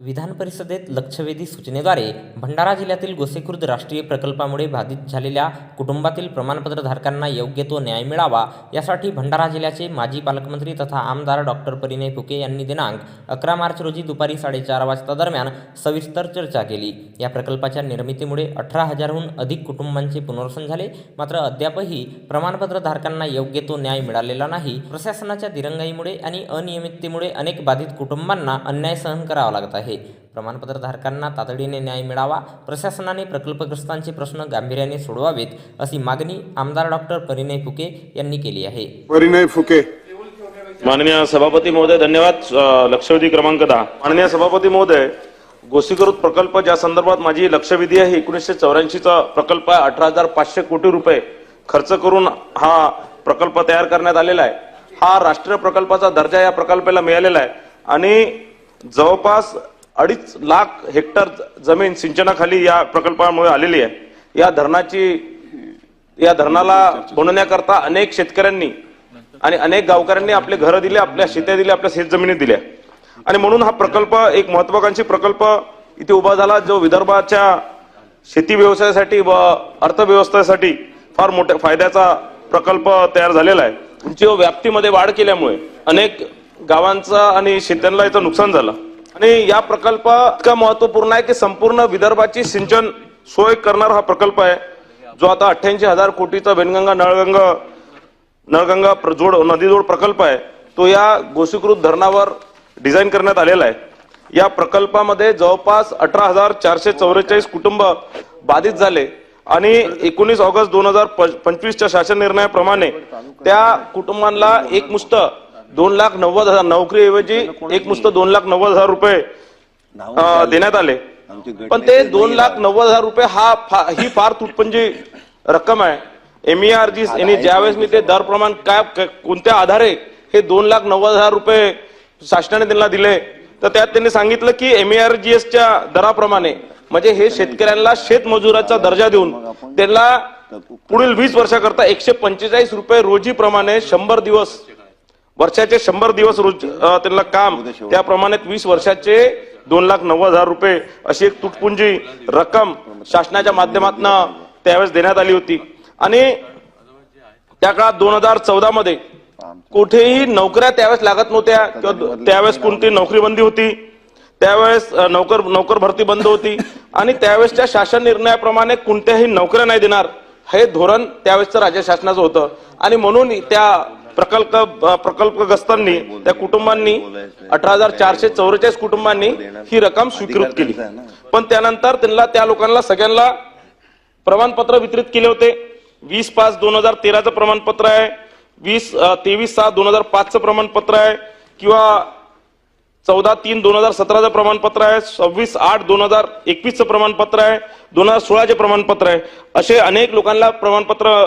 विधान परिषदेत लक्षवेधी सूचनेद्वारे भंडारा जिल्ह्यातील गोसेखुर्द राष्ट्रीय प्रकल्पामुळे बाधित झालेल्या कुटुंबातील प्रमाणपत्रधारकांना योग्य तो न्याय मिळावा यासाठी भंडारा जिल्ह्याचे माजी पालकमंत्री तथा आमदार डॉक्टर परिणय फुके यांनी दिनांक अकरा मार्च रोजी दुपारी साडेचार वाजता दरम्यान सविस्तर चर्चा केली. या प्रकल्पाच्या निर्मितीमुळे अठरा हजारहून अधिक कुटुंबांचे पुनर्वसन झाले मात्र अद्यापही प्रमाणपत्रधारकांना योग्य तो न्याय मिळालेला नाही. प्रशासनाच्या दिरंगाईमुळे आणि अनियमिततेमुळे अनेक बाधित कुटुंबांना अन्याय सहन करावा लागत आहे. प्रमाणपत्रधारकांना तातडीने न्याय मिळावा प्रशासनाने प्रकल्पग्रस्तांचे प्रश्न गांभीर्याने सोडवावेत अशी मागणी आमदार डॉक्टर परिणय फुके यांनी केली आहे. परिणय फुके. माननीय सभापती महोदय धन्यवाद. लक्षवेधी क्रमांक दहा. माननीय सभापती महोदय गोसीकृत प्रकल्प ज्या संदर्भात माझी लक्षवेधी आहे एकोणीसशे चौऱ्याऐंशीचा प्रकल्प आहे अठरा हजार पाचशे कोटी रुपये खर्च करून हा प्रकल्प तयार करण्यात आलेला आहे. हा राष्ट्रीय प्रकल्पाचा दर्जा या प्रकल्पाला मिळालेला आहे. आणि जवळपास अडीच लाख हेक्टर जमीन सिंचनाखाली या प्रकल्पामुळे आलेली आहे. या धरणाची या धरणाला बनवण्याकरता अनेक शेतकऱ्यांनी आणि अनेक गावकऱ्यांनी आपले घरं दिले आपल्या शेत्या दिल्या आपल्या शेतजमिनी दिल्या. आणि म्हणून हा प्रकल्प एक महत्वाकांक्षी प्रकल्प इथे उभा झाला जो विदर्भाच्या शेती व्यवसायासाठी व अर्थव्यवस्थेसाठी फार मोठ्या फायद्याचा प्रकल्प तयार झालेला आहे. जो व्याप्तीमध्ये वाढ केल्यामुळे अनेक गावांचा आणि शेत्यांना याचं नुकसान झालं. आणि या प्रकल्प इतका महत्त्वपूर्ण आहे की संपूर्ण विदर्भाची सिंचन सोय करणारा हा प्रकल्प आहे. जो आता अठ्ठ्याऐंशी हजार कोटीचा वेनगंगा नळगंगा नळगंगा प्रजोड जोड प्रकल्प आहे. तो या गोसीकृत धरणावर डिझाईन करण्यात आलेला आहे. या प्रकल्पामध्ये जवळपास अठरा हजार चारशे चौवेचाळीस कुटुंब बाधित झाले आणि एकोणीस ऑगस्ट दोन हजार पंचवीसच्या शासन निर्णयाप्रमाणे त्या कुटुंबांना एकमुस्त दोन लाख नव्वद हजार नोकरीऐवजी एक मुस्त दोन लाख नव्वद हजार रुपये देण्यात आले. पण ते दोन लाख नव्वद हजार रुपये हा फा- ही फार तुटपुंजी रक्कम आहे. एमईआर जी यांनी ज्यावेळेस मी ते दर प्रमाण काय कोणत्या आधारे हे दोन लाख नव्वद हजार रुपये शासनाने त्यांना दिले तर त्यात त्यांनी सांगितलं की एमईआर च्या दराप्रमाणे म्हणजे हे शेतकऱ्यांना शेतमजुराचा दर्जा देऊन त्यांना पुढील वीस वर्षाकरता एकशे पंचेचाळीस रुपये रोजी प्रमाणे शंभर दिवस वर्षाचे शंभर दिवस रोज त्यांना काम. त्याप्रमाणे वीस वर्षाचे दोन लाख नव्वद हजार रुपये अशी एक तुटपुंजी रक्कम शासनाच्या माध्यमातून त्यावेळेस देण्यात आली होती. आणि त्या काळात दोन हजार चौदा मध्ये कुठेही नोकऱ्या त्यावेळेस लागत नव्हत्या किंवा त्यावेळेस कोणती नोकरी बंदी होती त्यावेळेस नोकर नोकर भरती बंद होती. आणि त्यावेळेसच्या शासन निर्णयाप्रमाणे कोणत्याही नोकऱ्या नाही देणार हे धोरण त्यावेळेसचं राज्य शासनाचं होतं. आणि म्हणून त्या प्रकल्प प्रकल्पग्रस्तांनी त्या कुटुंबांनी अठरा हजार चारशे चौवेचाळीस कुटुंबांनी ही रक्कम स्वीकृत केली. पण त्यानंतर त्यांना त्या लोकांना सगळ्यांना प्रमाणपत्र वितरित केले होते. वीस पाच दोन हजार तेराचं प्रमाणपत्र आहे. वीस तेवीस सहा दोन हजार पाचचं प्रमाणपत्र आहे. किंवा चौदा तीन दोन हजार सतराचं प्रमाणपत्र आहे. सव्वीस आठ दोन हजार एकवीसचं प्रमाणपत्र आहे. दोन हजार सोळाचे प्रमाणपत्र आहे. असे अनेक लोकांना प्रमाणपत्र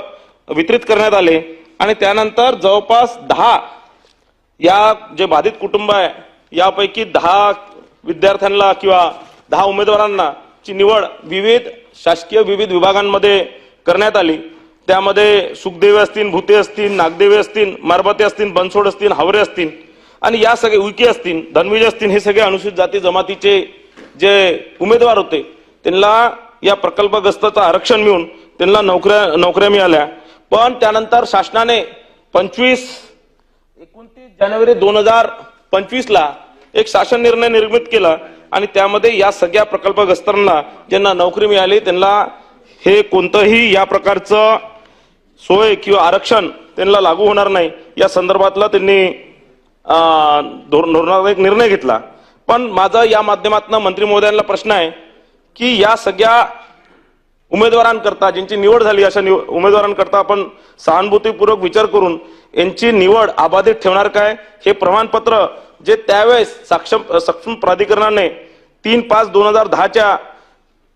वितरित करण्यात आले. आणि त्यानंतर जवळपास दहा या जे बाधित कुटुंब आहे यापैकी दहा विद्यार्थ्यांना किंवा दहा उमेदवारांना ची निवड विविध शासकीय विविध विभागांमध्ये करण्यात आली. त्यामध्ये सुखदेवे असतील भूते असतील नागदेवे असतील मारबते असतील बनसोड असतील हावरे असतील आणि या सगळे उईके असतील धनविज असतील हे सगळे अनुसूचित जाती जमातीचे जे उमेदवार होते त्यांना या प्रकल्पग्रस्ताचं आरक्षण मिळून त्यांना नोकऱ्या नोकऱ्या मिळाल्या. पण त्यानंतर शासनाने पंचवीस एकोणतीस जानेवारी दोन हजार पंचवीसला एक शासन निर्णय निर्मित केला आणि त्यामध्ये या सगळ्या प्रकल्पग्रस्तांना ज्यांना नोकरी मिळाली त्यांना हे कोणतंही या प्रकारचं सोय किंवा आरक्षण त्यांना लागू होणार नाही. या संदर्भातला त्यांनी अं, धोर- एक निर्णय घेतला. पण माझा या माध्यमातून मंत्री महोदयांना प्रश्न आहे की या सगळ्या उमेदवारांकरता ज्यांची निवड झाली अशा निव- उमेदवारांकरता आपण सहानुभूतीपूर्वक विचार करून यांची निवड अबाधित ठेवणार काय? हे प्रमाणपत्र जे त्यावेळेस सक्षम सक्षम प्राधिकरणाने तीन पाच दोन हजार दहाच्या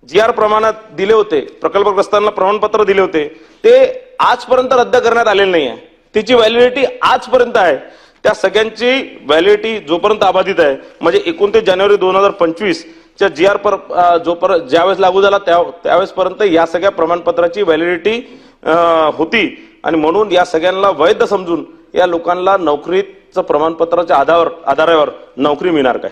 जी आर प्रमाणात दिले होते प्रकल्पग्रस्तांना प्रमाणपत्र दिले होते ते आजपर्यंत रद्द करण्यात आलेले नाही आहे तिची व्हॅलिडिटी आजपर्यंत आहे. त्या सगळ्यांची व्हॅलिडिटी जोपर्यंत अबाधित आहे म्हणजे एकोणतीस जानेवारी दोन हजार पंचवीस च्या जी आर पर जो जोपर्यंत ज्यावेळेस लागू झाला त्या त्यावेळेसपर्यंत या सगळ्या प्रमाणपत्राची व्हॅलिडिटी होती. आणि म्हणून या सगळ्यांना वैध समजून या लोकांना नोकरीचं प्रमाणपत्राच्या आधारावर आधारावर नोकरी मिळणार काय?